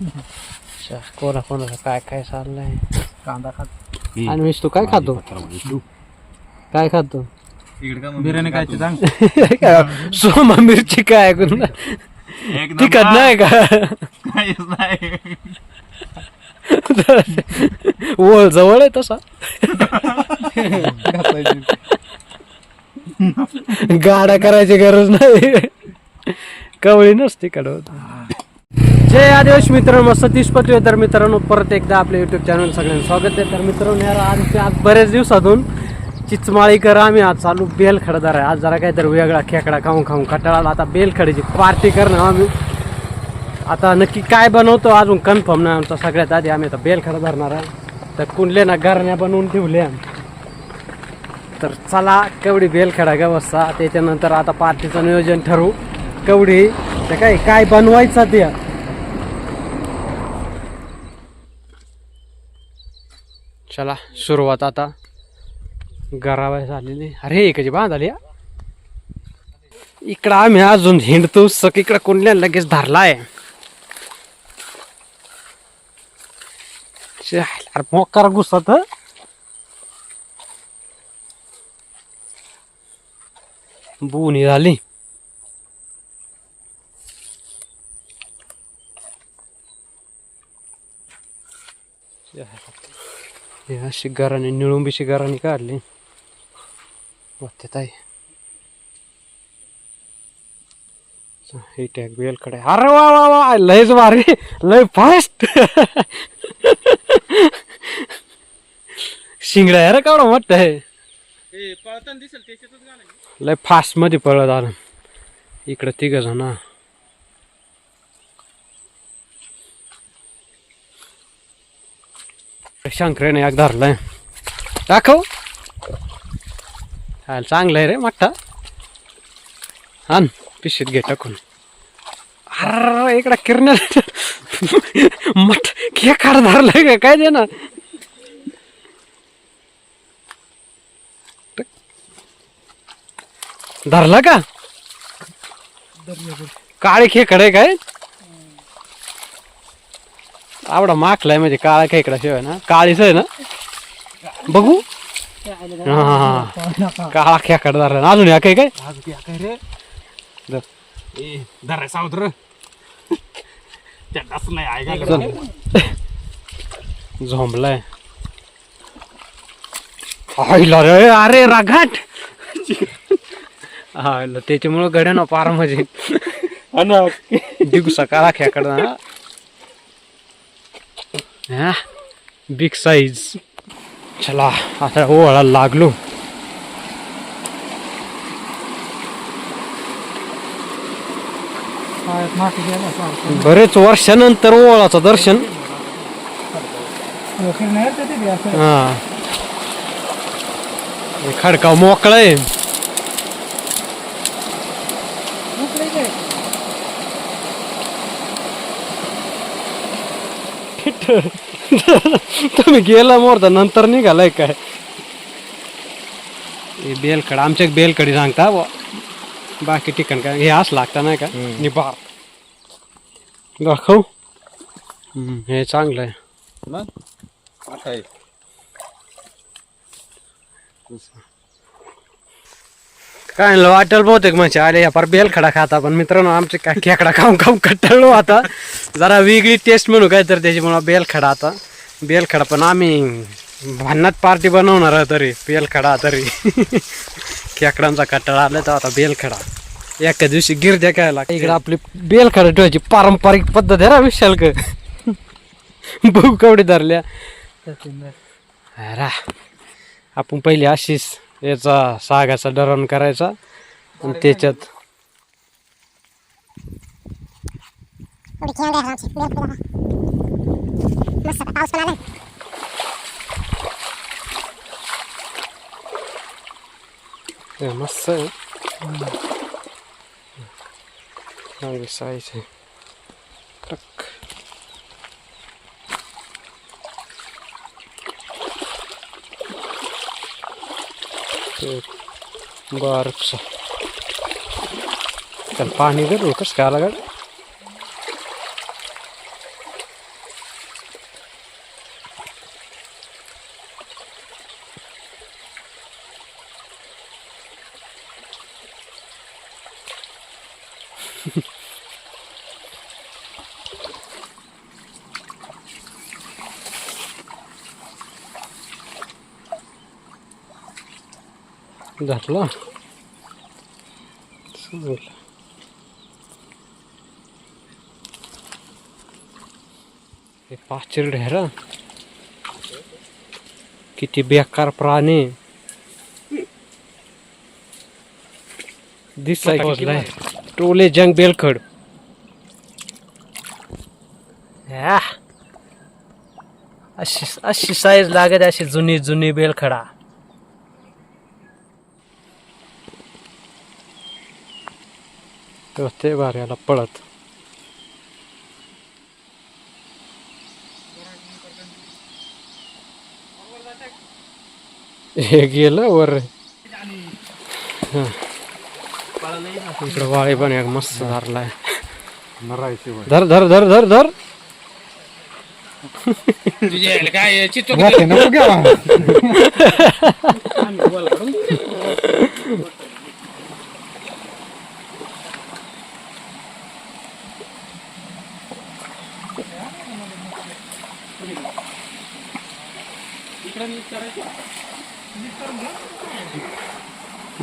अच्छा, कोणा कोणाचं काय काय चाललंय? कांदा खात. आणि मिस तू काय खातो? काय खातो? बिर्याणी काय ते सांग सोमा मिरची काय ऐकून? तिखट नाही का? काहीच नाही. ओळ जवळ आहे तसा. गाडा करायची गरज नाही. कवळी नसते कडवत. जय आदेश मित्रांनो सतीश पत्वे तर मित्रांनो परत एकदा आपल्या युट्यूब चॅनल सगळ्यांना स्वागत आहे. तर मित्रांनो यार आज आज बऱ्याच दिवसातून चिचमाळीकर आम्ही आज चालू बेलखडदार आहे. आज जरा काहीतरी वेगळा खेकडा खाऊन खाऊन कटाळाला आता बेलखडीची पार्टी करणार आम्ही. आता नक्की काय बनवतो अजून कन्फर्म नाही आमचा. सगळ्यात आधी आम्ही आता बेलखडा धरणार आहे. तर कुंडले ना गरण्या बनवून ठेवल्या. तर चला केवढी बेलखडा व्यवस्था. त्याच्यानंतर आता पार्टीचं नियोजन ठरवू. केवढी तर काय काय बनवायचं ते? चला सुरुवात आता. गरावाय झालेली. अरे इकडे बांध आली इकडं आम्ही अजून हिंडतो सक इकडं कोणल्या लगेच धरलाय. अरे मोकार घुसत बुनी झाली. हे अशी गराने निळुंबीची गराने काढली. आहे हे टॅगकडे अरे वा वा वा लयच भारी. लय फास्ट शिंगडा आहे रे कावडा मोठं आहे. लय फास्टमध्ये पळत आलं. इकडं तिघ जण. शंकरेने एक धरलाय दाखव हा चांगलं आहे रे मोठा आण पिशीत घे टाकून अर इकडं किरण मठ खेकाड धरलाय का काय दे ना धरला का काळे खेकडे आहे काय आवडा माखलाय म्हणजे काळा खेकडा शिवाय ना? काळीच आहे ना? बघू. हा काळा खेकड धरला अजून या काय काय? आज क्या काय रे. धर. ए धर सावत्र त्या डसलाय आहे का चल. झोंबलाय. आईला रे अरे राघाट. हा त्याच्यामुळं गड्या ना पार म्हणजे दिवसा काळा खेकड हा बिग साईज चला आता ओळा लागलो बरेच वर्षानंतर ओळाचं दर्शन हा हे खडकाव मोकळा आहे तुम्ही गेला मोरता नंतर निघालाय काय? हे बेलकड आमच्या बेलकडी सांगता. बाकी ठिकाण काय हे असं लागतं नाही का? निबार दाखव. हे चांगलं आहे. मग? आता आहे. काय म्हणलं वाटेल बहुतेक म्हणजे. अरे या फार बेलखडा खाता पण मित्रांनो आमचे काय खेकडा खाऊन खाऊन कट्टळलो आता. जरा वेगळी टेस्ट म्हणू काय तर त्याच्यामुळे बेलखडा आता. बेलखडा पण आम्ही भांडणात पार्टी बनवणार आहे तरी. बेलखडा तरी. खेकडांचा कट्टाळा आला तर आता बेलखडा. एका दिवशी गिरद्या काय इकडे आपली बेलखडा ठेवायची पारंपरिक पद्धत आहे ना विशाल क. बघू कवडे धरल्या. आपण पहिले अशीच याचा सागाचा डरण करायचा. आणि त्याच्यात मस्त आहे. साईज आहे. टक चल पाणी देतो कसं काय आला घातला चांगलं. हे पाचिरडे आहे रा किती बेकार प्राणी. दिसाय पोचलाय टोले जंग बेलखड. अशी अशी साईज लागत अशी जुनी जुनी बेलखडा. तो ते बाऱ्याला पळत. हे गेलं वर. हा. इकडं वाळे पण एक मस्त धरलाय. धर धर धर धर धर. काय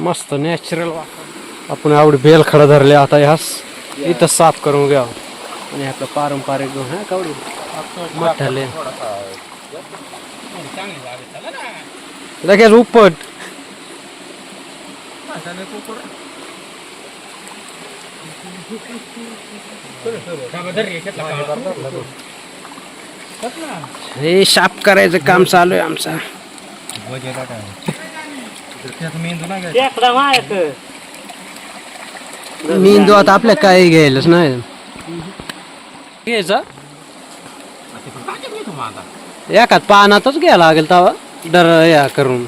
मस्त नॅचरल आपण आवडी बेलखडा धरले आता ह्यास इथं साफ करून घ्या आणि आपलं पारंपरिक घेऊन हा कावडी. मठाले लगेच उपट. हे साफ करायचं काम चालू आहे आमचं. मेंदू आता आपल्या काय घ्यायलाच नाही. घ्यायचा? एखाद पानातच घ्यायला लागेल तवा. डर या करून?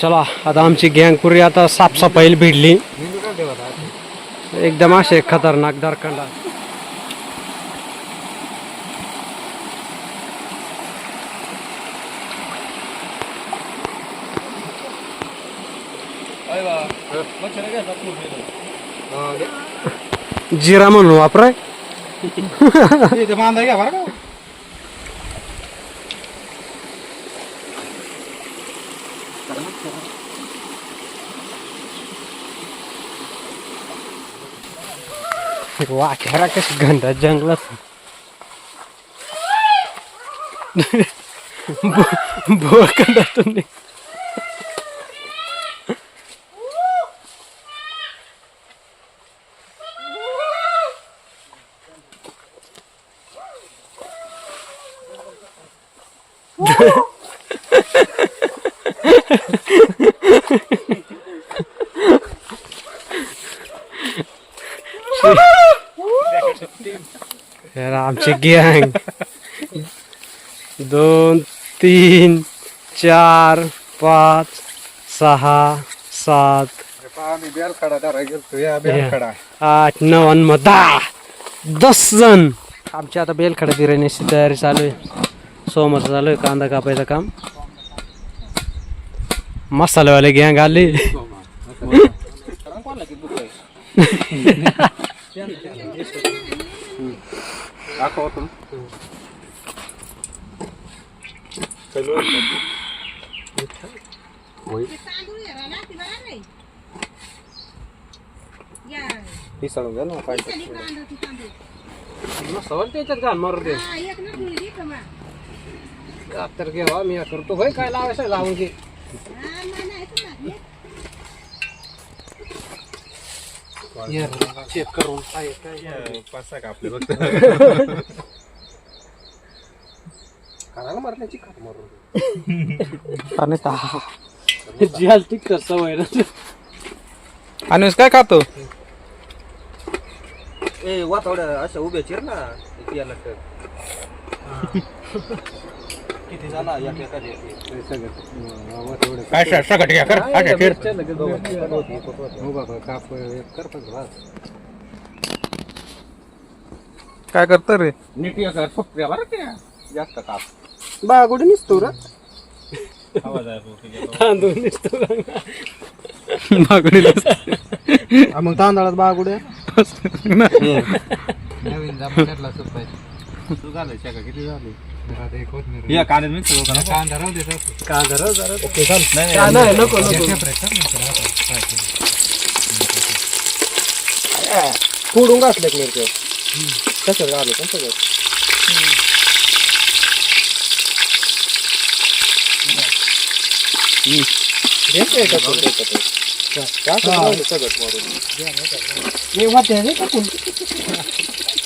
चला आता आमची गँग पुरी आता साफसफाईला भिडली. एकदम असे खतरनाक दरखंडा जिरा म्हणून वापराय बांधा घ्या बरं का वाख्यारा कशी गंधा जंगलात भोळखंडातून निघ- आमची गँग दोन तीन चार पाच सहा सात. आठ नऊ आणि मग दहा. दस जण. आमची आता बेलखडा बिर्याणीची तयारी चालू आहे. सोमवार चालू आहे कांदा कापायचं काम. मसालेवाले गँग आले. दाखवतो ही सळून घ्या ना काय त्याच्यात घाल मारू दे तर घेवा मी करतो भाई काय लावायचं लावून घे चेक करून काय काय. पाच सहा कापले फक्त. कानाला मारण्याची खात मारून. आणि ता जिहाल तिकट सवय ना अनुस काय खातो? ए वा थोड्या अशा उभ्या चिर ना याला किती जण काय सगळं घ्या कर. अच्छा फिर काय करत रे? नीट या कर फक्त बरं जास्त काप बागुडी निसतो रा. तांदूळ निसतो बागुडी मग तांदळात बागुड्या नवीन जमान्यातला सूप पाहिजे तू झालं शाखा किती झाली? या कांद्यात मिक्स करू. का. का जरा जरा ओके चाल नाही का नाही. नको नको. separate कर ना त्याला आता. काय केलं. फोडून घातले मिरच्या तसं झालं पण सगळं? हे. वाट्या रे टाकून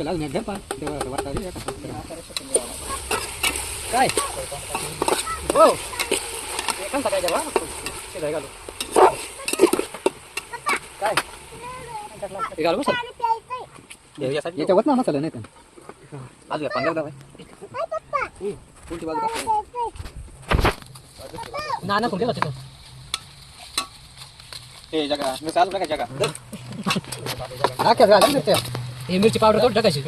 ते काय ते? काय हो काय काय काय हे घालू बसा याच्यावर ना मसाला नाही तर. आज पंधरा दावा उलटी बाजू ना ना कुठे होते हे जगा मी चालू नका जगा नाक्यात घाला ना त्या. हे मिरची पावडर करून टाकायची.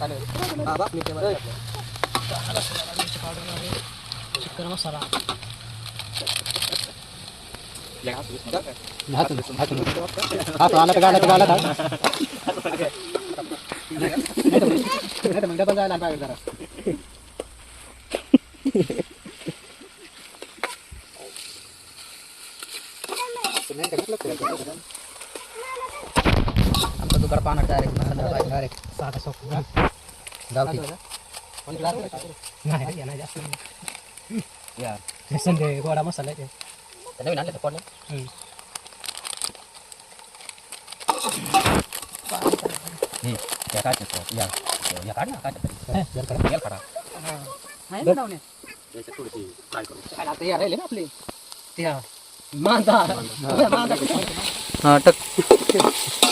हा बाप मिरच्या चिकन मसाला हातून हातून हातून आला तर गाला तर गाला मग डबल जायला पाहिजे जरा आमचं दुकान पाण्यात डायरेक्ट मसाला डायरेक्ट साधा सोप गावठी नाही नाही जास्त या हे संडे गोडा मसाला आहे ते नवीन आणलं तर कोण हम्म. या काढते या या काढ ना काढ या काढा आता या राहिले ना आपले त्या मांदा हा टक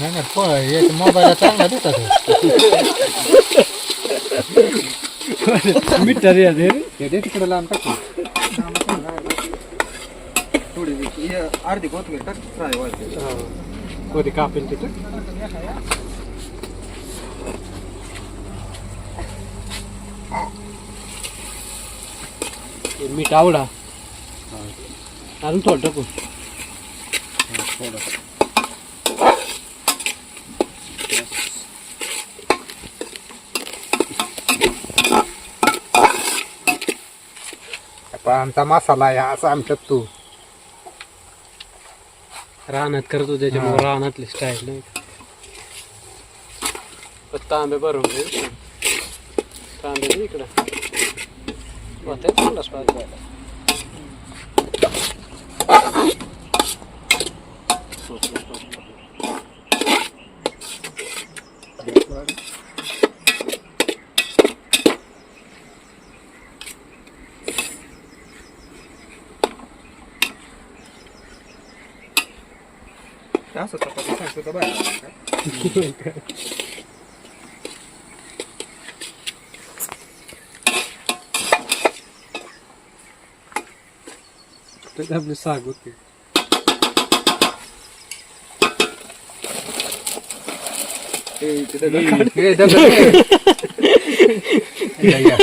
नाही नाही मोबाईल चांगला देतात मीठ रे रे ते. दे तिकडे लावून टाकू. थोडी हे अर्धी कोथमीर टाक फ्राय व्हायची कधी कापेल तिथं? हे मीठ आवडा. अजून थोडं टाकू. आमचा मसाला आहे असा आमच्या तू रानात करतो त्याच्यामुळे रानातली स्टाईल नाही का. पण तांबे भरून घे तांबे दे इकडं होते चांगलाच पाहिजे असं चपाती सांगतो तर बाहेर वाटतं आपली साग होते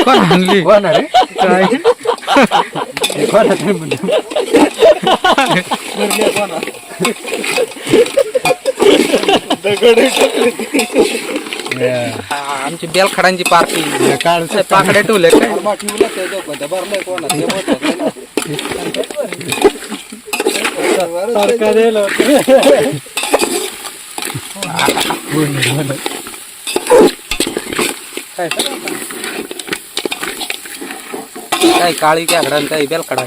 कोण आणली कोण आहे काय कोण आहे म्हणजे आमची बेलखडांची पार्टी काढ पाकडे ठेवले काय? सारखा द्यायला होतं. काय काळी कॅकडा आणि काही बेलखडा?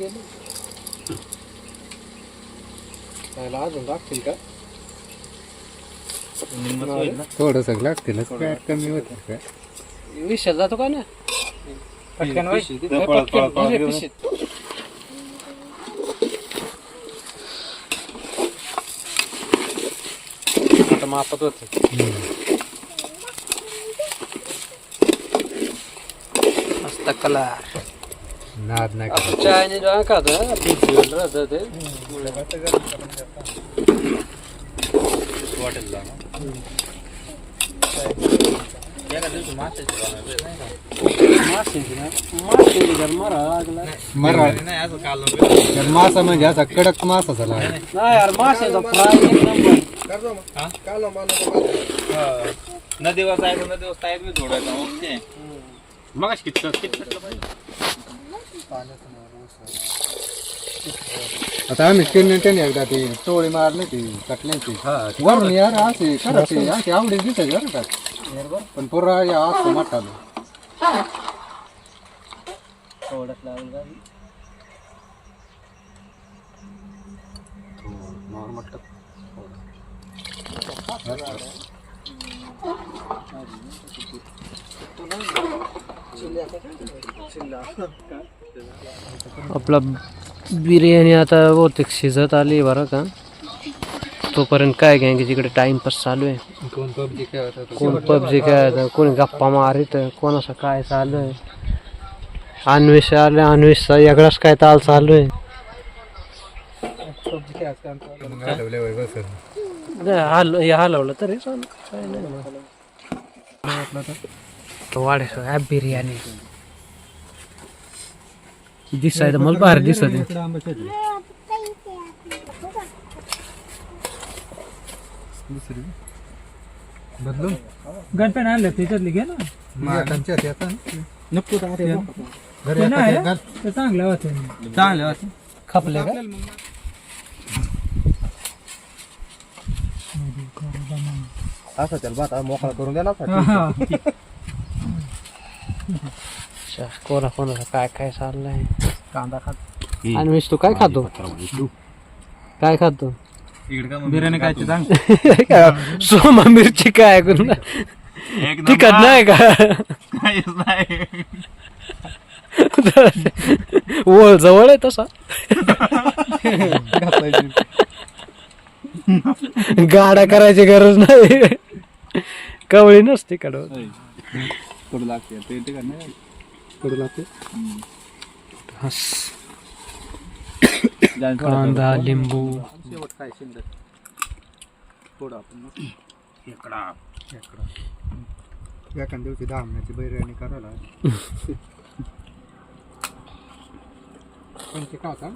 केलं. त्याला अजून लागतील का? थोडस लागतील कमी होत काय विषय जातो का ना? पटकन पिशीत. आता मापत होत. मस्त कलर. नाद नाही आपण चायने जेव्हा खातो ना, भिजलेलं राहतं ते तर मासा म्हणजे असा कडक मासा झाला नाही यार माशाचा फ्राय नदीवर जायचं नदीवर साहेब मी जोडायचा ओके मग किती किती आता आम्ही केली एकदा ती टोळी मारली ती कटल्याची वरून यार असे करायचे असे आवडी दिसायचे बरं का. पण पुरा या असं मोठा आपला बिर्याणी आता बहुतेक शिजत आली बरं का. तोपर्यंत काय घ्या तिकडे टाइमपास चालू आहे. कोण पबजी खेळत होतं. कोण पबजी खेळत कोणी गप्पा मारित कोणाचं काय चालू आहे? अन्वेष आले अन्वेषचा वेगळाच काय ताल चालू आहे. हे हलवलं तरी चालू काय नाही. वाढे ॲप बिर्याणी दिसायचं मला भारी दिसत. बदलून गणपण आणलं त्याच्यातली घे ना माटांच्या येतात ना. घरी ते नाही येतात ना? ते चांगलं होतं खपले का असं त्याला भात मोकळा करून द्या ना हा. अच्छा, कोणा कोणाचं काय काय चाललंय? कांदा खातो. अन्वेष तू काय खातो? काय खातो? बिर्याणी काय सांग. सोमा मिरची काय ऐकून? तिखट नाही का? काहीच नाही. ओळ जवळ आहे तसा. गाडा करायची गरज नाही. कवळी नसते कडवत. कडू लागते? ते ते का कडू लागते. कांदा लिंबू. इकडा एखाद्या दिवशी धामण्याची बिर्याणी करायला. पण ते का होता